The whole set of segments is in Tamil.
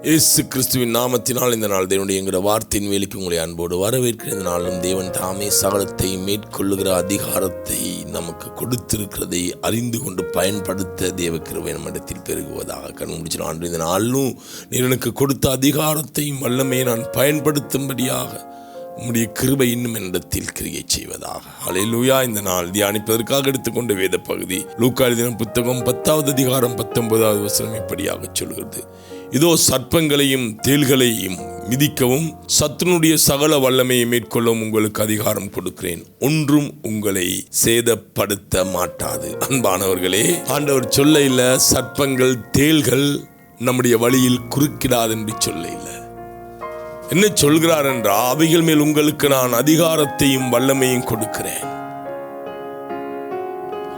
இயேசு கிறிஸ்துவின் நாமத்தினால் இந்த நாள் தேவனுடைய என்கிற வார்த்தையின் வேலைக்கு உங்களை அன்போடு வரவேற்கிற இந்த நாளும் தேவன் தாமே சகலத்தை மேற்கொள்ளுகிற அதிகாரத்தை நமக்கு கொடுத்திருக்கிறதை அறிந்து கொண்டு பயன்படுத்த தேவ கிருபை நம்மிடத்தில் பெருகுவதாக கண் முடிச்சு ஆண்டு இந்த நாளும் நீர் எனக்கு கொடுத்த அதிகாரத்தையும் வல்லமையை நான் பயன்படுத்தும்படியாக உம்முடைய கிருபை இன்னும் என்னிடத்தில் கிரியை செய்வதாக. அலையிலூயா இந்த நாள் தியானிப்பதற்காக எடுத்துக்கொண்ட வேத பகுதி. லூக்கா புத்தகம் பத்தாவது அதிகாரம் பத்தொன்பதாவது வசனம் இப்படியாக சொல்கிறது. இதோ சர்ப்பங்களையும் தேள்களையும் மிதிக்கவும் சத்துனுடைய சகல வல்லமையை மேற்கொள்ளவும் உங்களுக்கு அதிகாரம் கொடுக்கிறேன். ஒன்றும் உங்களை சேதப்படுத்த மாட்டாது. அன்பானவர்களே ஆண்டவர் சொல்ல இல்லை சர்ப்பங்கள் தேள்கள் நம்முடைய வழியில் குறுக்கிடாது என்று சொல்ல இல்லை என்ன சொல்கிறார் என்றால் அவைகள் மேல் உங்களுக்கு நான் அதிகாரத்தையும் வல்லமையும் கொடுக்கிறேன்.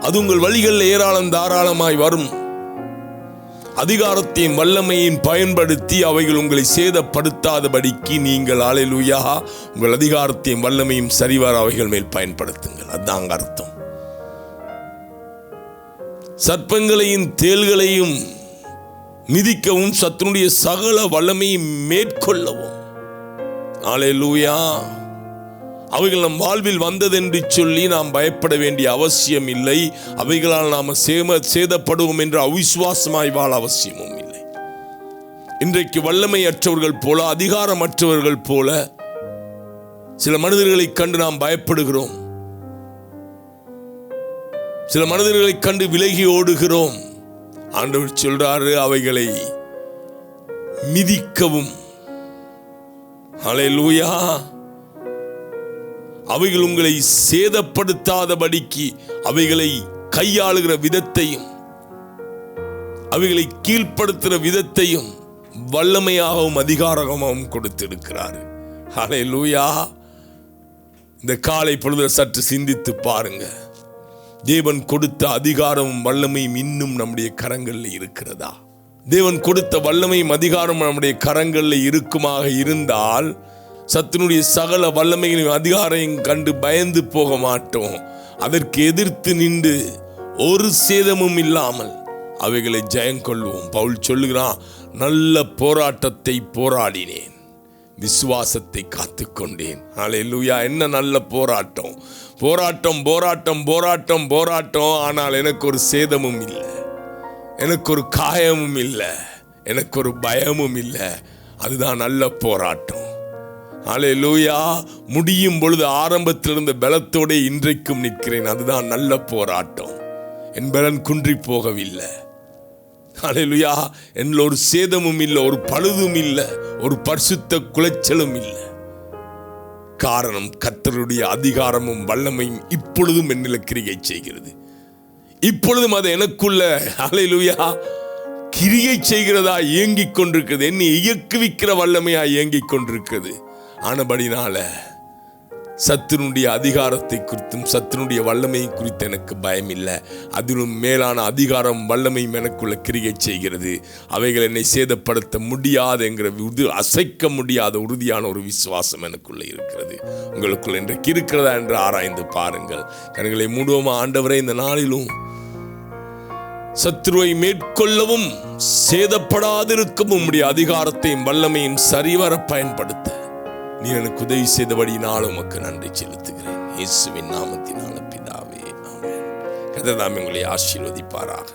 அது உங்கள் வழிகளில் ஏராளம் தாராளமாய் வரும். அதிகாரத்தையும் வல்லமையும் பயன்படுத்தி அவைகள் உங்களை சேதப்படுத்தாதபடிக்கு நீங்கள் ஆலையிலுயா உங்கள் அதிகாரத்தையும் வல்லமையும் சரிவர அவைகள் மேல் பயன்படுத்துங்கள். அதுதாங்க அர்த்தம். சர்ப்பங்களையும் தேள்களையும் மிதிக்கவும் சத்துனுடைய சகல வல்லமையை மேற்கொள்ளவும். ஆலையிலூயா அவைகள் நம் வாழ்வில் வந்ததென்று சொல்லி நாம் பயப்பட வேண்டிய அவசியம் இல்லை. அவைகளால் நாம் சேம சேதப்படுவோம் என்று அவிசுவாசமாய் வாழ அவசியமும் இல்லை. இன்றைக்கு வல்லமையற்றவர்கள் போல அதிகாரமற்றவர்கள் போல சில மனிதர்களை கண்டு நாம் பயப்படுகிறோம். சில மனிதர்களை கண்டு விலகி ஓடுகிறோம். ஆண்டவர் சொல்றாரு அவைகளை மிதிக்கவும். ஹalleluya. அவைகள் உங்களை சேதப்படுத்தாதபடிக்கு அவைகளை கையாளுகிற விதத்தையும் அவைகளை கீழ்ப்படுத்துகிற விதத்தையும் வல்லமையாகவும் அதிகாரமாகவும் கொடுத்திருக்கிறார். லூயா இந்த காலை பொழுது சற்று சிந்தித்து பாருங்க. தேவன் கொடுத்த அதிகாரமும் வல்லமையும் இன்னும் நம்முடைய கரங்களில் இருக்கிறதா? தேவன் கொடுத்த வல்லமையும் அதிகாரம் நம்முடைய கரங்களில் இருக்குமாக இருந்தால் சத்தினுடைய சகல வல்லமைகளையும் அதிகாரையும் கண்டு பயந்து போக மாட்டோம். அதற்கு எதிர்த்து நின்று ஒரு சேதமும் இல்லாமல் அவைகளை ஜெயங்கொள்வோம் பவுல் சொல்லுகிறான் நல்ல போராட்டத்தை போராடினேன் விசுவாசத்தை காத்துக்கொண்டேன். லூயா என்ன நல்ல போராட்டம்? போராட்டம் போராட்டம் போராட்டம் போராட்டம். ஆனால் எனக்கு ஒரு சேதமும் இல்லை. எனக்கு ஒரு காயமும் இல்லை. எனக்கு ஒரு பயமும் இல்லை. அதுதான் நல்ல போராட்டம். அலே லூயா முடியும் பொழுது ஆரம்பத்தில் இருந்த பலத்தோட இன்றைக்கும் நிற்கிறேன். அதுதான் நல்ல போராட்டம். என் பலன் குன்றி போகவில்லை. அலையிலுயா என்னில் ஒரு சேதமும் இல்லை. ஒரு பழுதும் இல்லை. ஒரு பரிசுத்த குலைச்சலும் இல்லை. காரணம் கத்தருடைய அதிகாரமும் வல்லமையும் இப்பொழுதும் என்னில் கிரிகை செய்கிறது. இப்பொழுதும் அது எனக்குள்ள அலையிலுயா கிரியை செய்கிறதா இயங்கிக் கொண்டிருக்கிறது என்னை இயக்குவிக்கிற வல்லமையா இயங்கிக் கொண்டிருக்கிறது ஆனபடினால சத்துனுடைய அதிகாரத்தை குறித்தும் சத்துனுடைய வல்லமையை குறித்து எனக்கு பயம் இல்லை அதிலும் மேலான அதிகாரம் வல்லமையும் எனக்குள்ள கிரியை செய்கிறது. அவைகள் என்னை சேதப்படுத்த முடியாது என்கிற அசைக்க முடியாத உறுதியான ஒரு விசுவாசம் எனக்குள்ள இருக்கிறது. உங்களுக்குள் இன்றைக்கு இருக்கிறதா என்று ஆராய்ந்து பாருங்கள். கண்களை மூடுவோமா ஆண்டவரை இந்த நாளிலும் சத்ருவை மேற்கொள்ளவும் சேதப்படாதிருக்கவும் உம்முடைய அதிகாரத்தையும் வல்லமையும் சரிவர பயன்படுத்த. நீ எனக்கு உதவி செய்தபடினால் உமக்கு நன்றி செலுத்துகிறேன். இயேசுவின் நாமத்தினால பிதாவே ஆமென். உங்களை ஆசீர்வதிப்பாராக.